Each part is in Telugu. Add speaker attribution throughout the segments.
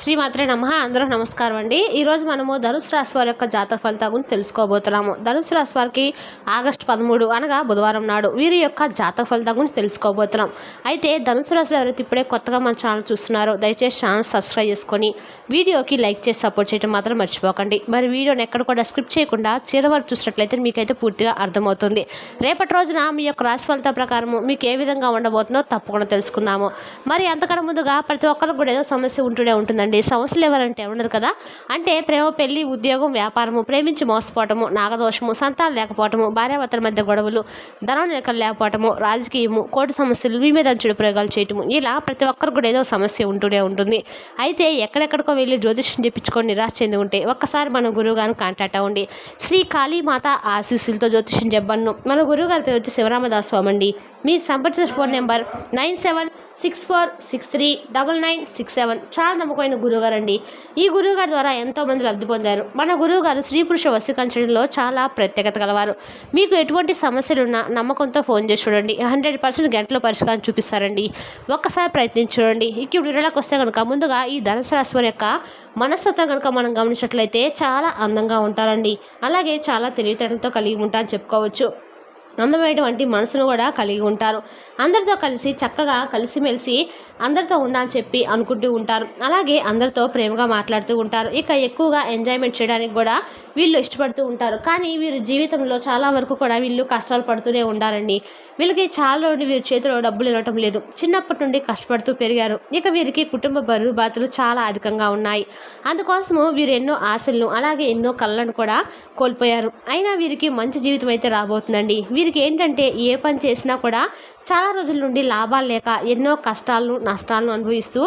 Speaker 1: శ్రీమాత్రే నమ. అందరూ నమస్కారం అండి. ఈరోజు మనము ధనుసు రాశి వారి యొక్క జాతక ఫలితాల గురించి తెలుసుకోబోతున్నాము. ధనుసు రాశి వారికి ఆగస్టు పదమూడు అనగా బుధవారం నాడు వీరి యొక్క జాతక ఫలితాల గురించి తెలుసుకోబోతున్నాం. అయితే ధనుసు రాశి ఎవరైతే ఇప్పుడే కొత్తగా మన ఛానల్ చూస్తున్నారో. దయచేసి ఛానల్ సబ్స్క్రైబ్ చేసుకొని వీడియోకి లైక్ చేసి సపోర్ట్ చేయడం మాత్రం మర్చిపోకండి. మరి వీడియోని ఎక్కడ కూడా స్క్రిప్ట్ చేయకుండా చివరి చూసినట్లయితే మీకైతే పూర్తిగా అర్థమవుతుంది. రేపటి రోజున మీ యొక్క రాశి ఫలితాల ప్రకారము మీకు ఏ విధంగా ఉండబోతుందో తప్పకుండా తెలుసుకుందాము. మరి అంతకన్నా ముందుగా ప్రతి ఒక్కరికి కూడా ఏదో సమస్య ఉంటూనే ఉందండి. సమస్యలు ఎవరంటే ఉండదు కదా? అంటే ప్రేమ పెళ్ళి ఉద్యోగం వ్యాపారము ప్రేమించి మోసపోవటము నాగదోషము సంతానం లేకపోవటము భార్యాభర్తల మధ్య గొడవలు ధనం నిలకలు లేకపోవటము రాజకీయము కోర్టు సమస్యలు మీ మీద చెడు ప్రయోగాలు చేయటము ఇలా ప్రతి ఒక్కరు కూడా ఏదో సమస్య ఉంటూనే ఉంటుంది. అయితే ఎక్కడెక్కడికో వెళ్ళి జ్యోతిష్యం చెప్పించుకొని నిరాశ చెంది ఉంటే ఒక్కసారి మన గురువు గారిని కాంటాక్ట్ అవ్వండి. శ్రీ కాళీమాత ఆశీస్సులతో జ్యోతిష్యం చెప్పను మన గురువు గారి పేరు వచ్చి శివరామదాస్ స్వామి అండి మీరు సంప్రదించిన phone number nine seven six four six three double nine six seven. చాలా నమ్మకమైన గురువుగారు అండి ఈ గురువుగారి ద్వారా ఎంతోమంది లబ్ధి పొందారు. మన గురువుగారు స్త్రీ పురుష వశీకరించడంలో చాలా ప్రత్యేకత గలవారు. మీకు ఎటువంటి సమస్యలున్నా నమ్మకంతో ఫోన్ చేసి చూడండి. హండ్రెడ్ పర్సెంట్ గంటలో పరిష్కారం చూపిస్తారండి. ఒక్కసారి ప్రయత్నించి చూడండి. ఇక ఇప్పుడు వీడియోలోకి వస్తే కనుక ముందుగా ఈ ధనుసు రాశి వారి యొక్క మనస్తత్వం కనుక మనం గమనించినట్లయితే చాలా అందంగా ఉంటారండి. అలాగే చాలా తెలివితేటలతో కలిగి ఉంటారని చెప్పుకోవచ్చు. అందమైనటువంటి మనసును కూడా కలిగి ఉంటారు. అందరితో కలిసి చక్కగా కలిసిమెలిసి అందరితో ఉండాలని చెప్పి అనుకుంటూ ఉంటారు. అలాగే అందరితో ప్రేమగా మాట్లాడుతూ ఉంటారు. ఇక ఎక్కువగా ఎంజాయ్మెంట్ చేయడానికి కూడా వీళ్ళు ఇష్టపడుతూ ఉంటారు. కానీ వీరి జీవితంలో చాలా వరకు కూడా వీళ్ళు కష్టాలు పడుతూనే ఉండాలండి వీళ్ళకి చాలా నుండి వీరి చేతిలో డబ్బులు ఇవ్వటం లేదు. చిన్నప్పటి నుండి కష్టపడుతూ పెరిగారు. ఇక వీరికి కుటుంబ బరువు బాతులు చాలా అధికంగా ఉన్నాయి. అందుకోసము వీరు ఎన్నో ఆశలను అలాగే ఎన్నో కళ్ళను కూడా కోల్పోయారు. అయినా వీరికి మంచి జీవితం అయితే రాబోతుందండి. వీరికి ఏంటంటే ఏ పని చేసినా కూడా చాలా రోజుల నుండి లాభాలు లేక ఎన్నో కష్టాలను నష్టాలను అనుభవిస్తూ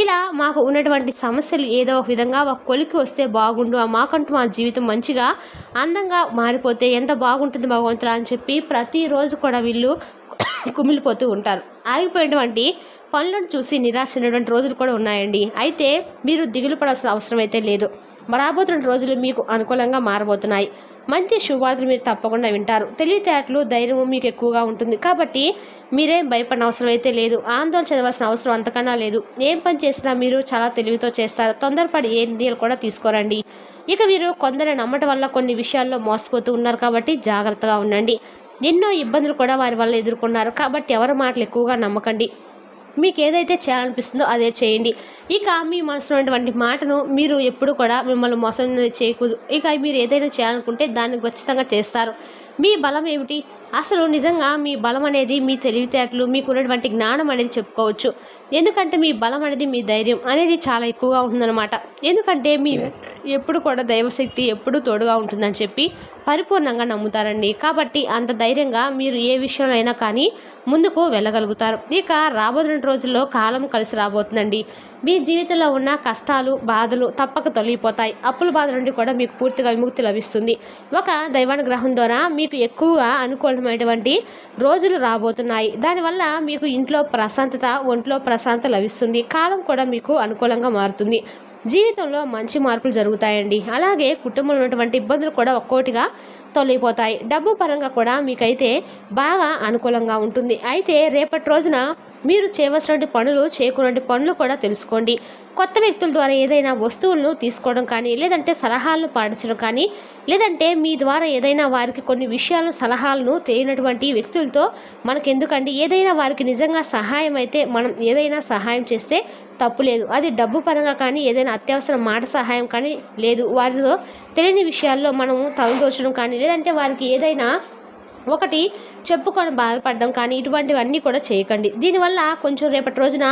Speaker 1: ఇలా మాకు ఉన్నటువంటి సమస్యలు ఏదో ఒక విధంగా ఒక కొలికి వస్తే బాగుండు ఆ మాకంటూ మా జీవితం మంచిగా అందంగా మారిపోతే ఎంత బాగుంటుంది భగవంతుడు అని చెప్పి ప్రతిరోజు కూడా వీళ్ళు కుమిలిపోతూ ఉంటారు. ఆగిపోయినటువంటి పనులను చూసి నిరాశ అయినటువంటి రోజులు కూడా ఉన్నాయండి. అయితే మీరు దిగులు పడాల్సిన అవసరం అయితే లేదు. రాబోతున్న రోజులు మీకు అనుకూలంగా మారబోతున్నాయి. మంచి శుభార్తలు మీరు తప్పకుండా వింటారు. తెలివితేటలు ధైర్యం మీకు ఎక్కువగా ఉంటుంది. కాబట్టి మీరేం భయపడిన అవసరం అయితే లేదు. ఆందోళన చదవాల్సిన అవసరం అంతకన్నా లేదు. ఏం పని చేసినా మీరు చాలా తెలివితో చేస్తారు. తొందరపడి ఏ నిర్ణయాలు కూడా తీసుకోరండి. ఇక మీరు కొందరు నమ్మటం వల్ల కొన్ని విషయాల్లో మోసపోతూ ఉన్నారు కాబట్టి జాగ్రత్తగా ఉండండి. ఎన్నో ఇబ్బందులు కూడా వారి వల్ల ఎదుర్కొన్నారు. కాబట్టి ఎవరి మాటలు ఎక్కువగా నమ్మకండి. మీకు ఏదైతే చేయాలనిపిస్తుందో అదే చేయండి. ఇక మీ మనసులో ఉన్నటువంటి మాటను మీరు ఎప్పుడు కూడా మిమ్మల్ని మోసం చేయకూడదు. ఇక మీరు ఏదైనా చేయాలనుకుంటే దాన్ని ఖచ్చితంగా చేస్తారు. మీ బలం ఏమిటి? అసలు నిజంగా మీ బలం అనేది మీ తెలివితేటలు మీకు ఉన్నటువంటి జ్ఞానం అనేది చెప్పుకోవచ్చు. ఎందుకంటే మీ బలం అనేది మీ ధైర్యం అనేది చాలా ఎక్కువగా ఉంటుందన్నమాట ఎందుకంటే మీ ఎప్పుడు కూడా దైవశక్తి ఎప్పుడు తోడుగా ఉంటుందని చెప్పి పరిపూర్ణంగా నమ్ముతారండి. కాబట్టి అంత ధైర్యంగా మీరు ఏ విషయంలో అయినా కానీ ముందుకు వెళ్ళగలుగుతారు. ఇక రాబోతున్న రోజుల్లో కాలం కలిసి రాబోతుందండి. మీ జీవితంలో ఉన్న కష్టాలు బాధలు తప్పక తొలగిపోతాయి. అప్పుల బాధ నుండి కూడా మీకు పూర్తిగా విముక్తి లభిస్తుంది. ఒక దైవానుగ్రహం ద్వారా మీకు ఎక్కువగా అనుకూలమైనటువంటి రోజులు రాబోతున్నాయి. దానివల్ల మీకు ఇంట్లో ప్రశాంతత ఒంట్లో ప్రశాంతత లభిస్తుంది. కాలం కూడా మీకు అనుకూలంగా మారుతుంది. జీవితంలో మంచి మార్పులు జరుగుతాయండి. అలాగే కుటుంబంలో ఉన్నటువంటి ఇబ్బందులు కూడా ఒక్కోటిగా తొలగిపోతాయి. డబ్బు పరంగా కూడా మీకైతే బాగా అనుకూలంగా ఉంటుంది. అయితే రేపటి రోజున మీరు చేయవలసినటువంటి పనులు చేయకున్నటువంటి పనులు కూడా తెలుసుకోండి. కొత్త వ్యక్తుల ద్వారా ఏదైనా వస్తువులను తీసుకోవడం కానీ లేదంటే సలహాలను పాటించడం కానీ లేదంటే మీ ద్వారా ఏదైనా వారికి కొన్ని విషయాలను సలహాలను తెలియనటువంటి వ్యక్తులతో మనకెందుకండి? ఏదైనా వారికి నిజంగా సహాయం అయితే మనం ఏదైనా సహాయం చేస్తే తప్పు లేదు. అది డబ్బు పరంగా కానీ ఏదైనా అత్యవసర మాట సహాయం కానీ లేదు. వారితో తెలియని విషయాల్లో మనము తలదోచడం కానీ లేదంటే వారికి ఏదైనా ఒకటి చెప్పుకొని బాధపడడం కానీ ఇటువంటివన్నీ కూడా చేయకండి. దీనివల్ల కొంచెం రేపటి రోజున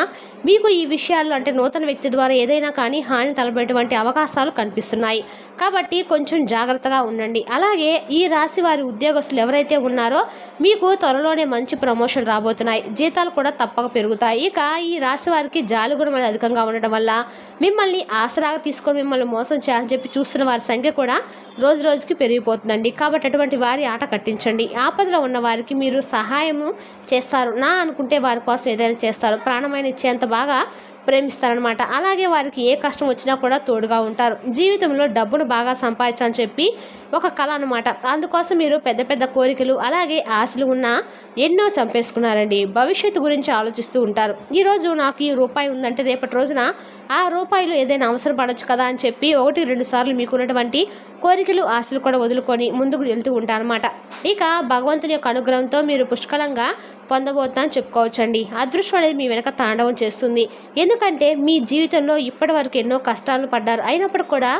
Speaker 1: మీకు ఈ విషయాల్లో అంటే నూతన వ్యక్తి ద్వారా ఏదైనా కానీ హాని తలపేటువంటి అవకాశాలు కనిపిస్తున్నాయి. కాబట్టి కొంచెం జాగ్రత్తగా ఉండండి. అలాగే ఈ రాశి వారి ఉద్యోగస్తులు ఎవరైతే ఉన్నారో మీకు త్వరలోనే మంచి ప్రమోషన్ రాబోతున్నాయి. జీతాలు కూడా తప్పక పెరుగుతాయి. ఇక ఈ రాశి వారికి జాలిగుణం అనేది అధికంగా ఉండడం వల్ల మిమ్మల్ని ఆసరాగా తీసుకొని మిమ్మల్ని మోసం చేయాలని చెప్పి చూస్తున్న వారి సంఖ్య కూడా రోజు రోజుకి పెరిగిపోతుందండి. కాబట్టి అటువంటి వారి ఆట కట్టించండి. ఆపదలో ఉన్న వారికి మీరు సహాయము చేస్తారు. నా అనుకుంటే వారి కోసం ఏదైనా చేస్తారు. ప్రాణమైన ఇచ్చేంత బాగా ప్రేమిస్తారనమాట అలాగే వారికి ఏ కష్టం వచ్చినా కూడా తోడుగా ఉంటారు. జీవితంలో డబ్బును బాగా సంపాదించాలని చెప్పి ఒక కళ అనమాట అందుకోసం మీరు పెద్ద పెద్ద కోరికలు అలాగే ఆశలు ఉన్న ఎన్నో చంపేసుకున్నారండి. భవిష్యత్తు గురించి ఆలోచిస్తూ ఉంటారు. ఈరోజు నాకు ఈ రూపాయి ఉందంటే రేపటి రోజున ఆ రూపాయలు ఏదైనా అవసరం పడవచ్చు కదా అని చెప్పి ఒకటి రెండు సార్లు మీకున్నటువంటి కోరికలు ఆశలు కూడా వదులుకొని ముందుకు వెళ్తూ ఉంటారనమాట ఇక భగవంతుని యొక్క అనుగ్రహంతో మీరు పుష్కలంగా పొందబోతుందని చెప్పుకోవచ్చండి. అదృష్టం అనేది మీ వెనక తాండవం చేస్తుంది. ఎందుకంటే మీ జీవితంలో ఇప్పటి వరకు ఎన్నో కష్టాలు పడ్డారు. అయినప్పుడు కూడా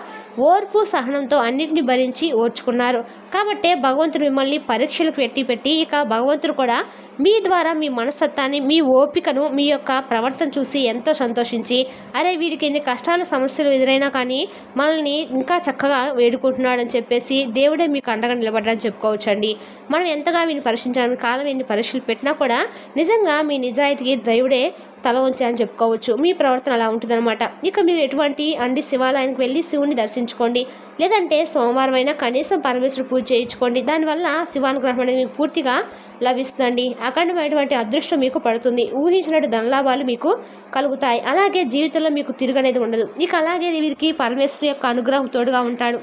Speaker 1: ఓర్పు సహనంతో అన్నింటిని భరించి ఓర్చుకున్నారు. కాబట్టే భగవంతుడు మిమ్మల్ని పరీక్షలకు పెట్టి పెట్టి ఇక భగవంతుడు కూడా మీ ద్వారా మీ మనస్తత్వాన్ని మీ ఓపికను మీ యొక్క ప్రవర్తన చూసి ఎంతో సంతోషించి అరే వీడికి ఎన్ని కష్టాలు సమస్యలు ఎదురైనా కానీ మనల్ని ఇంకా చక్కగా వేడుకుంటున్నాడని చెప్పేసి దేవుడే మీకు అండగా నిలబడ్డాడని చెప్పుకోవచ్చండి. మనం ఎంతగా వీని పరీక్షించాలని కాలం ఎన్ని పరీక్షలు పెట్టినా కూడా నిజంగా మీ నిజాయితీకి దైవుడే తల ఉంచాయని చెప్పుకోవచ్చు. మీ ప్రవర్తన అలా ఉంటుందన్నమాట. ఇక మీరు ఎటువంటి అండి శివాలయానికి వెళ్ళి శివుని దర్శించుకోండి. లేదంటే సోమవారం అయినా కనీసం పరమేశ్వరు పూజ చేయించుకోండి. దానివల్ల శివానుగ్రహం అనేది మీకు పూర్తిగా లభిస్తుందండి. అఖండమైనటువంటి అదృష్టం మీకు పడుతుంది. ఊహించినట్టు ధనలాభాలు మీకు కలుగుతాయి. అలాగే జీవితంలో మీకు తిరగనేది ఉండదు. ఇక అలాగే వీరికి పరమేశ్వరు యొక్క అనుగ్రహం తోడుగా ఉంటాడు.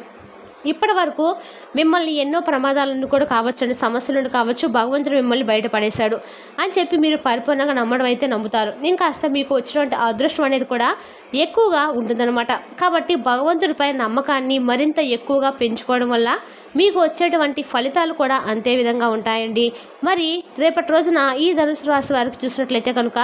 Speaker 1: ఇప్పటి వరకు మిమ్మల్ని ఎన్నో ప్రమాదాలను కూడా కావచ్చండి సమస్యలను కావచ్చు భగవంతుడు మిమ్మల్ని బయటపడేశాడు అని చెప్పి మీరు పరిపూర్ణంగా నమ్మడం అయితే నమ్ముతారు. ఇంకా మీకు వచ్చినటువంటి అదృష్టం అనేది కూడా ఎక్కువగా ఉంటుందన్నమాట. కాబట్టి భగవంతుడిపై నమ్మకాన్ని మరింత ఎక్కువగా పెంచుకోవడం వల్ల మీకు వచ్చేటువంటి ఫలితాలు కూడా అంతే విధంగా ఉంటాయండి. మరి రేపటి రోజున ఈ ధనుసు రాశి వారికి చూసినట్లయితే కనుక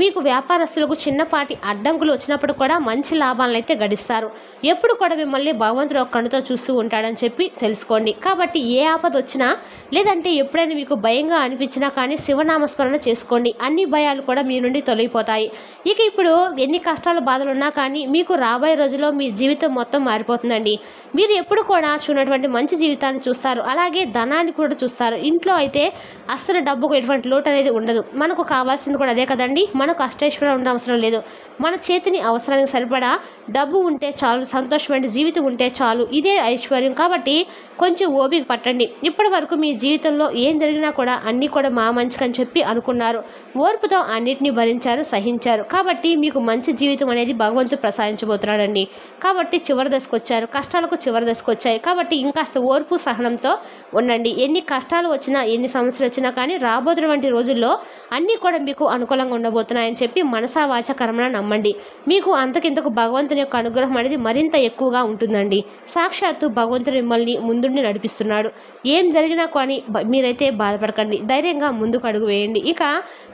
Speaker 1: మీకు వ్యాపారస్తులకు చిన్నపాటి అడ్డంకులు వచ్చినప్పుడు కూడా మంచి లాభాలను అయితే గడిస్తారు. ఎప్పుడు కూడా మిమ్మల్ని భగవంతుడు ఒక కణుతో చూస్తూ ఉంటాడని చెప్పి తెలుసుకోండి. కాబట్టి ఏ ఆపద వచ్చినా లేదంటే ఎప్పుడైనా మీకు భయంగా అనిపించినా కానీ శివనామస్మరణ చేసుకోండి. అన్ని భయాలు కూడా మీ నుండి తొలగిపోతాయి. ఇక ఇప్పుడు ఎన్ని కష్టాలు బాధలు ఉన్నా కానీ మీకు రాబోయే రోజుల్లో మీ జీవితం మొత్తం మారిపోతుందండి. మీరు ఎప్పుడు కూడా చూడటువంటి మంచి జీవితం జీవితాన్ని చూస్తారు. అలాగే ధనాన్ని కూడా చూస్తారు. ఇంట్లో అయితే అస్సలు డబ్బుకు ఎటువంటి లోటు అనేది ఉండదు. మనకు కావాల్సింది కూడా అదే కదండి. మనకు అష్టైశ్వర్యం ఉండే అవసరం లేదు. మన చేతిని అవసరానికి సరిపడా డబ్బు ఉంటే చాలు సంతోషమైన జీవితం ఉంటే చాలు. ఇదే ఐశ్వర్యం. కాబట్టి కొంచెం ఓపిక పట్టండి. ఇప్పటి వరకు మీ జీవితంలో ఏం జరిగినా కూడా అన్నీ కూడా మా మంచికని చెప్పి అనుకున్నారు. ఓర్పుతో అన్నిటినీ భరించారు సహించారు. కాబట్టి మీకు మంచి జీవితం అనేది భగవంతుడు ప్రసాదించబోతున్నాడండి. కాబట్టి చివరి దశకు వచ్చారు. కష్టాలకు చివరి దశకు వచ్చాయి. కాబట్టి ఇంకాస్త ఓర్పు సహనంతో ఉండండి. ఎన్ని కష్టాలు వచ్చినా ఎన్ని సమస్యలు వచ్చినా కానీ రాబోతున్నటువంటి రోజుల్లో అన్నీ కూడా మీకు అనుకూలంగా ఉండబోతున్నాయని చెప్పి మనసా వాచ కర్మన నమ్మండి. మీకు అంతకింతకు భగవంతుని యొక్క అనుగ్రహం అనేది మరింత ఎక్కువగా ఉంటుందండి. సాక్షాత్తు భగవంతుడు మిమ్మల్ని ముందుండి నడిపిస్తున్నాడు. ఏం జరిగినా కానీ మీరైతే బాధపడకండి. ధైర్యంగా ముందుకు అడుగు వేయండి. ఇక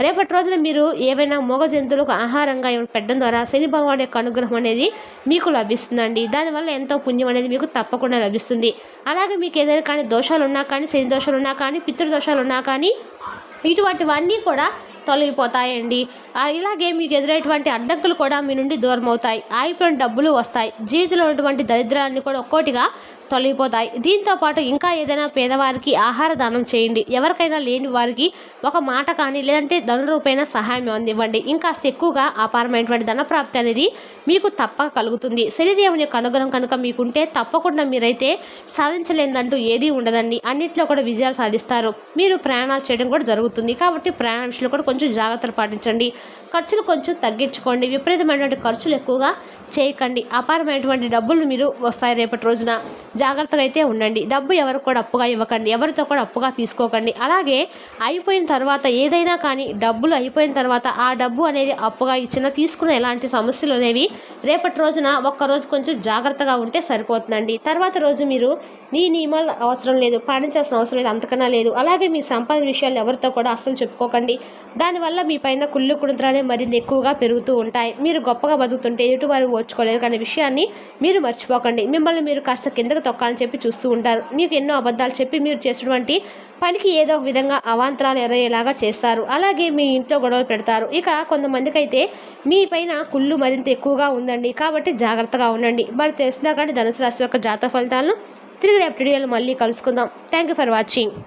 Speaker 1: రేపటి రోజున మీరు ఏవైనా మూగ జంతువులకు ఆహారంగా పెట్టడం ద్వారా శని భగవాన్ యొక్క అనుగ్రహం అనేది మీకు లభిస్తుందండి. దానివల్ల ఎంతో పుణ్యం అనేది మీకు తప్పకుండా లభిస్తుంది. అలాగే మీకు ఏదైనా కానీ దోషాలు ఉన్నా కానీ శని దోషాలు ఉన్నా కానీ పితృదోషాలు ఉన్నా కానీ ఇటువంటివన్నీ కూడా తొలగిపోతాయండి. ఇలాగే మీకు ఎదురైనటువంటి అడ్డంకులు కూడా మీ నుండి దూరం అవుతాయి ఆగిపోయిన డబ్బులు వస్తాయి. జీవితంలో ఉన్నటువంటి దరిద్రాన్ని కూడా ఒక్కోటిగా తొలగిపోతాయి. దీంతో పాటు ఇంకా ఏదైనా పేదవారికి ఆహార దానం చేయండి. ఎవరికైనా లేని వారికి ఒక మాట కానీ లేదంటే ధన రూపైన సహాయం అందివ్వండి. ఇంకాస్త ఎక్కువగా అపారమైనటువంటి ధనప్రాప్తి అనేది మీకు తప్పక కలుగుతుంది. శనిదేవుని యొక్క అనుగ్రహం కనుక మీకుంటే తప్పకుండా మీరైతే సాధించలేదంటూ ఏదీ ఉండదండి. అన్నింటిలో కూడా విజయాలు సాధిస్తారు. మీరు ప్రయాణాలు చేయడం కూడా జరుగుతుంది. కాబట్టి ప్రయాణ విషయంలో కూడా కొంచెం జాగ్రత్తలు పాటించండి. ఖర్చులు కొంచెం తగ్గించుకోండి. విపరీతమైనటువంటి ఖర్చులు ఎక్కువగా చేయకండి. అపారమైనటువంటి డబ్బులు మీరు వస్తాయి రేపటి రోజున. జాగ్రత్తగా అయితే ఉండండి. డబ్బు ఎవరు కూడా అప్పుగా ఇవ్వకండి. ఎవరితో కూడా అప్పుగా తీసుకోకండి. అలాగే అయిపోయిన తర్వాత ఏదైనా కానీ డబ్బులు అయిపోయిన తర్వాత ఆ డబ్బు అనేది అప్పుగా ఇచ్చిన తీసుకున్న ఎలాంటి సమస్యలు అనేవి రేపటి రోజున ఒక్కరోజు కొంచెం జాగ్రత్తగా ఉంటే సరిపోతుందండి. తర్వాత రోజు మీరు నీ నియమాలు అవసరం లేదు పాటించాల్సిన అవసరం లేదు అంతకన్నా లేదు. అలాగే మీ సంపాదన విషయాలు ఎవరితో కూడా అస్సలు చెప్పుకోకండి. దానివల్ల మీ పైన కుళ్ళు కుడుతురానే మరింత ఎక్కువగా పెరుగుతూ ఉంటాయి. మీరు గొప్పగా బతుకుతుంటే ఎటువారు ఓర్చుకోలేరు అనే విషయాన్ని మీరు మర్చిపోకండి. మిమ్మల్ని మీరు కాస్త కిందకు తొక్కాలని చెప్పి చూస్తూ ఉంటారు. మీకు ఎన్నో అబద్ధాలు చెప్పి మీరు చేసినటువంటి పనికి ఏదో ఒక విధంగా అవాంతరాలు ఎరయ్యేలాగా చేస్తారు. అలాగే మీ ఇంట్లో గొడవలు పెడతారు. ఇక కొంతమందికి అయితే మీ పైన కుళ్ళు మరింత ఎక్కువగా ఉందండి. కాబట్టి జాగ్రత్తగా ఉండండి. మరి తెలిసినా కానీ ధనుసు రాశి యొక్క జాతక ఫలితాలను తిరిగి రేపు వీడియోలో మళ్ళీ కలుసుకుందాం. Thank you for watching